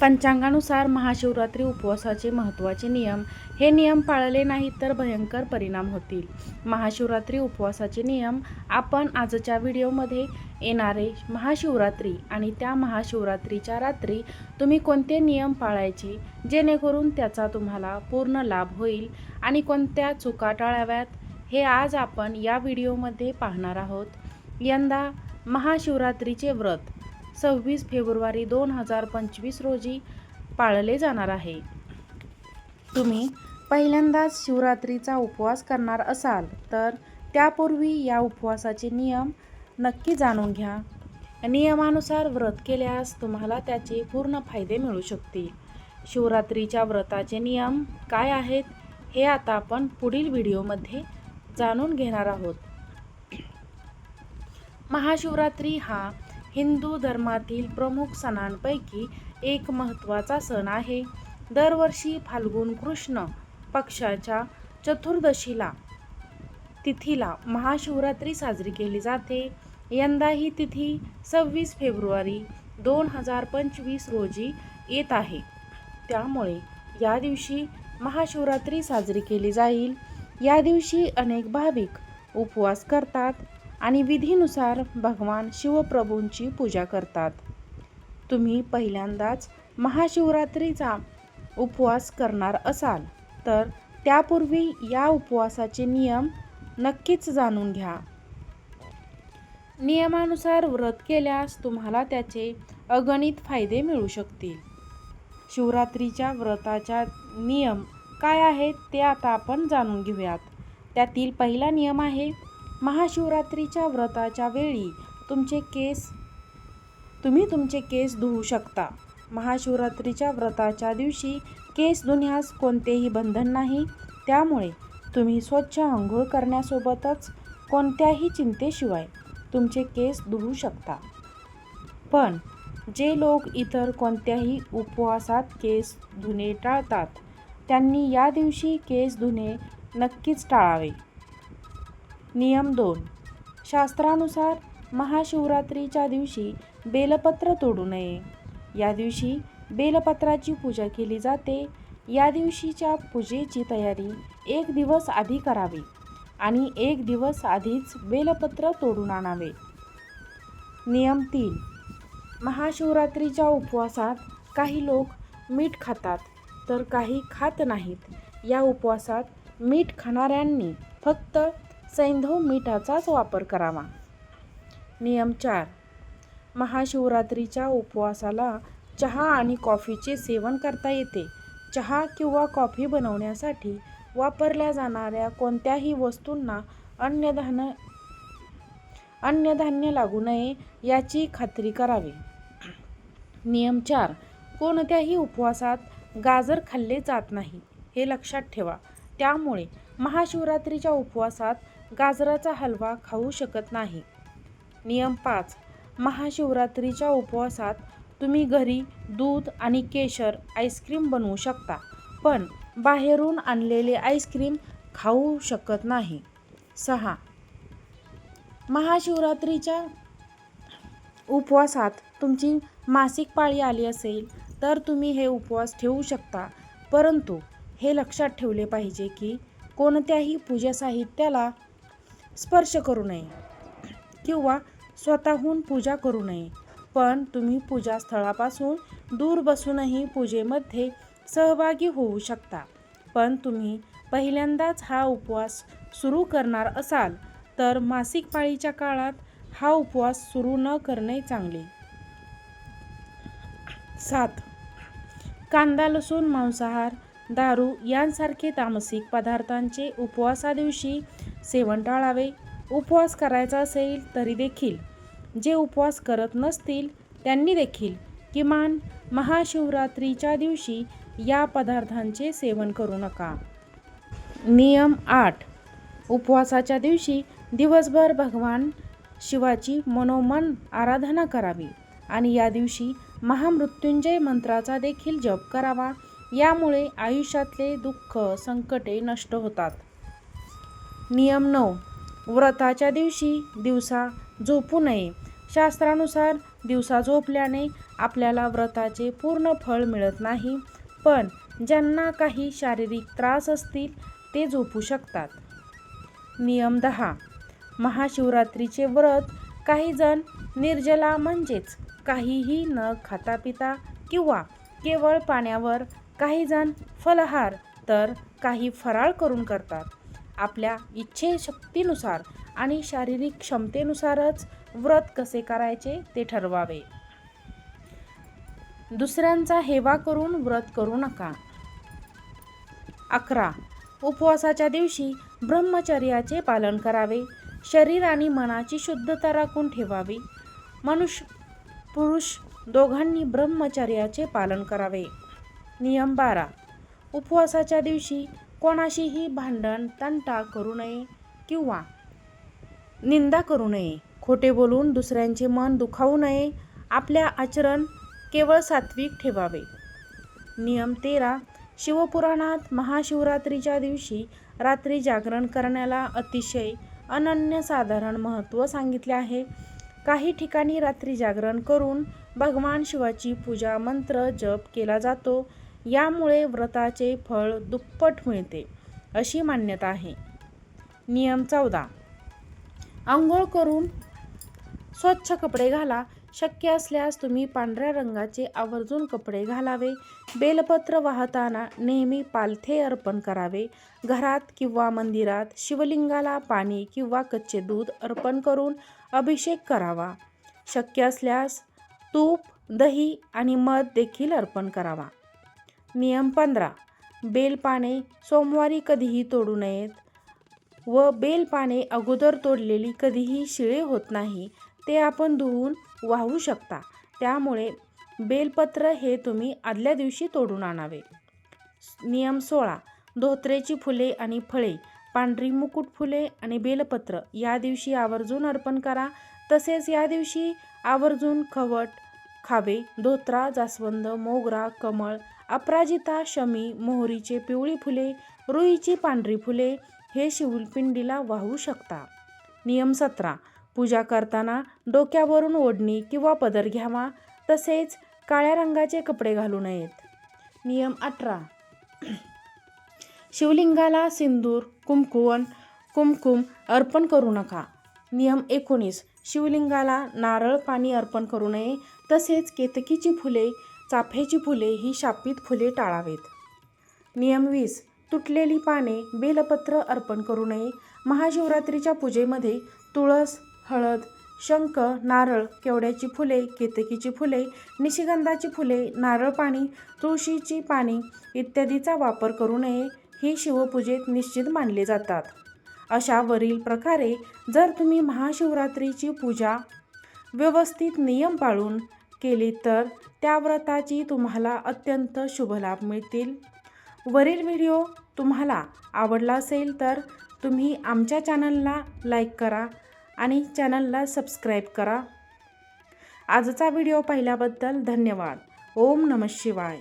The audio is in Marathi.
पंचांगानुसार महाशिवरात्री उपवासाचे महत्त्वाचे नियम हे नियम पाळले नाहीत तर भयंकर परिणाम होतील. महाशिवरात्री उपवासाचे नियम आपण आजच्या व्हिडिओमध्ये येणारे महाशिवरात्री आणि त्या महाशिवरात्रीच्या रात्री तुम्ही कोणते नियम पाळायचे जेणेकरून त्याचा तुम्हाला पूर्ण लाभ होईल आणि कोणत्या चुका टाळाव्यात हे आज आपण या व्हिडिओमध्ये पाहणार आहोत. यंदा महाशिवरात्रीचे व्रत सव्वीस फेब्रुवारी दोन हजार पंचवीस रोजी पाळले जाणार आहे. तुम्ही पहिल्यांदाच शिवरात्रीचा उपवास करणार असाल तर त्यापूर्वी या उपवासाचे नियम नक्की जाणून घ्या. नियमानुसार व्रत केल्यास तुम्हाला त्याचे पूर्ण फायदे मिळू शकतील. शिवरात्रीच्या व्रताचे नियम काय आहेत हे आता आपण पुढील व्हिडिओमध्ये जाणून घेणार आहोत. महाशिवरात्री हा हिंदू धर्मातील प्रमुख सणांपैकी एक महत्त्वाचा सण आहे. दरवर्षी फाल्गुन कृष्ण पक्षाच्या चतुर्दशीला तिथीला महाशिवरात्री साजरी केली जाते. यंदा ही तिथी सव्वीस फेब्रुवारी दोन हजार पंचवीस रोजी येत आहे. त्यामुळे या दिवशी महाशिवरात्री साजरी केली जाईल. या दिवशी अनेक भाविक उपवास करतात. आणि विधीनुसार भगवान शिवप्रभूंची पूजा करतात. तुम्ही पहिल्यांदाच महाशिवरात्रीचा उपवास करणार असाल तर त्यापूर्वी या उपवासाचे नियम नक्कीच जाणून घ्या. नियमानुसार व्रत केल्यास तुम्हाला त्याचे अगणित फायदे मिळू शकतील. शिवरात्रीच्या व्रताच्या नियम काय आहेत ते आता आपण जाणून घेऊयात. त्यातील पहिला नियम आहे महाशिवरात्रीच्या व्रताच्या वेळी तुमचे केस तुम्ही तुमचे केस धुवू शकता. महाशिवरात्रीच्या व्रताच्या दिवशी केस धुण्यास कोणतेही बंधन नाही. त्यामुळे तुम्ही स्वच्छ आंघोळ करण्यासोबतच कोणत्याही चिंतेशिवाय तुमचे केस धुवू शकता. पण जे लोक इतर कोणत्याही उपवासात केस धुणे टाळतात त्यांनी या दिवशी केस धुणे नक्कीच टाळावे. नियम दोन. शास्त्रानुसार महाशिवरात्रीच्या दिवशी बेलपत्र तोडू नये. या दिवशी बेलपत्राची पूजा केली जाते. या दिवशीच्या पूजेची तयारी एक दिवस आधी करावी आणि एक दिवस आधीच बेलपत्र तोडून आणावे. नियम तीन. महाशिवरात्रीच्या उपवासात काही लोक मीठ खातात तर काही खात नाहीत. या उपवासात मीठ खाणाऱ्यांनी फक्त सैंधव मिठाचाच वापर करावा. नियम चार. महाशिवरात्रीच्या उपवासाला चहा आणि कॉफीचे सेवन करता येते. चहा किंवा कॉफी बनवण्यासाठी वापरल्या जाणाऱ्या कोणत्याही वस्तूंना अन्नधान्य अन्नधान्य लागू नये याची खात्री करावी. नियम चार. कोणत्याही उपवासात गाजर खाल्ले जात नाही हे लक्षात ठेवा. त्यामुळे महाशिवरात्रीच्या उपवासात गाजराचा हलवा खाऊ शकत नाही. नियम पाच. महाशिवरात्रीच्या उपवासात तुम्ही घरी दूध आणि केशर आईस्क्रीम बनवू शकता पण बाहेरून आणलेले आईस्क्रीम खाऊ शकत नाही. सहा. महाशिवरात्रीच्या उपवासात तुमची मासिक पाळी आली असेल तर तुम्ही हे उपवास ठेवू शकता. परंतु हे लक्षात ठेवले पाहिजे की कोणत्याही पूजा साहित्याला स्पर्श करू नये. किंवा स्वतःहून पूजा करू नये. पण तुम्ही पूजास्थळापासून दूर बसूनही पूजेमध्ये सहभागी होऊ शकता. पण तुम्ही पहिल्यांदाच हा उपवास सुरू करणार असाल तर मासिक पाळीच्या काळात हा उपवास सुरू न करणे चांगले. सात. कांदा लसूण मांसाहार दारू यांसारखे तामसिक पदार्थांचे उपवासा दिवशी सेवन टाळावे. उपवास करायचा असेल तरी देखील. जे उपवास करत नसतील त्यांनी देखील किमान महाशिवरात्रीच्या दिवशी या पदार्थांचे सेवन करू नका. नियम आठ. उपवासाच्या दिवशी दिवसभर भगवान शिवाची मनोमन आराधना करावी आणि या दिवशी महामृत्युंजय मंत्राचा देखील जप करावा. यामुळे आयुष्यातले दुःख संकटे नष्ट होतात. नियम नऊ. व्रताच्या दिवशी दिवसा झोपू नये. शास्त्रानुसार दिवसा झोपल्याने आपल्याला व्रताचे पूर्ण फळ मिळत नाही पण ज्यांना काही शारीरिक त्रास असतील ते झोपू शकतात. नियम दहा. महाशिवरात्रीचे व्रत काही जण निर्जला म्हणजेच काहीही न खाता पिता किंवा केवळ पाण्यावर काही जण फलहार तर काही फराळ करून करतात. आपल्या इच्छेशक्तीनुसार आणि शारीरिक क्षमतेनुसारच व्रत कसे करायचे ते ठरवावे. दुसऱ्यांचा हेवा करून व्रत करू नका. अकरा. उपवासाच्या दिवशी ब्रह्मचर्याचे पालन करावे. शरीर आणि मनाची शुद्धता राखून ठेवावी. मनुष्य पुरुष दोघांनी ब्रह्मचर्याचे पालन करावे. नियम बारा. उपवासाच्या दिवशी कोणाशीही भांडण तंटा करू नये किंवा निंदा करू नये. खोटे बोलून दुसऱ्यांचे मन दुखावू नये. आपल्या आचरण केवळ सात्विक ठेवावे. नियम तेरा. शिवपुराणात महाशिवरात्रीच्या दिवशी रात्री जागरण करण्याला अतिशय अनन्यसाधारण महत्त्व सांगितले आहे. काही ठिकाणी रात्री जागरण करून भगवान शिवाची पूजा मंत्र जप केला जातो. यामुळे व्रताचे फळ दुप्पट मिळते अशी मान्यता आहे. नियम चौदा. आंघोळ करून स्वच्छ कपडे घाला. शक्य असल्यास तुम्ही पांढऱ्या रंगाचे आवर्जून कपडे घालावे. बेलपत्र वाहताना नेहमी पालथे अर्पण करावे. घरात किंवा मंदिरात शिवलिंगाला पाणी किंवा कच्चे दूध अर्पण करून अभिषेक करावा. शक्य असल्यास तूप दही आणि मध देखील अर्पण करावा. नियम पंधरा. बेलपाने सोमवारी कधीही तोडू नयेत व बेलपाने अगोदर तोडलेली कधीही शिळे होत नाही ते आपण धुवून वाहू शकता. त्यामुळे बेलपत्र हे तुम्ही आदल्या दिवशी तोडून आणावे. नियम सोळा. धोत्रेची फुले आणि फळे पांढरी मुकुट फुले आणि बेलपत्र या दिवशी आवर्जून अर्पण करा. तसेच या दिवशी आवर्जून खवट खावे धोत्रा जास्वंद मोगरा कमळ अपराजिता शमी मोहरीचे पिवळी फुले रुईची पांढरी फुले हे शिवपिंडीला वाहू शकता. नियम सतरा. पूजा करताना डोक्यावरून ओढणी किंवा पदर घ्यावा तसेच काळ्या रंगाचे कपडे घालू नयेत. नियम अठरा. शिवलिंगाला सिंदूर कुमकुवण कुमकुम अर्पण करू नका. नियम एकोणीस. शिवलिंगाला नारळ पाणी अर्पण करू नये तसेच केतकीची फुले चाफ्याची फुले ही शापित फुले टाळावेत. नियम वीस. तुटलेली पाने बेलपत्र अर्पण करू नये. महाशिवरात्रीच्या पूजेमध्ये तुळस हळद शंख नारळ केवड्याची फुले केतकीची फुले निशिगंधाची फुले नारळ पाणी तुळशीची पाने इत्यादीचा वापर करू नये. ही शिवपूजेत निश्चित मानले जातात. अशा वरील प्रकारे जर तुम्ही महाशिवरात्रीची पूजा व्यवस्थित नियम पाळून केली तर त्या व्रताची तुम्हाला अत्यंत शुभ लाभ मिळतील. वरील व्हिडिओ तुम्हाला आवडला असेल तर तुम्ही आमच्या चॅनलला लाईक करा आणि चॅनलला सबस्क्राईब करा. आजचा व्हिडिओ पाहिल्याबद्दल धन्यवाद. ओम नम शिवाय.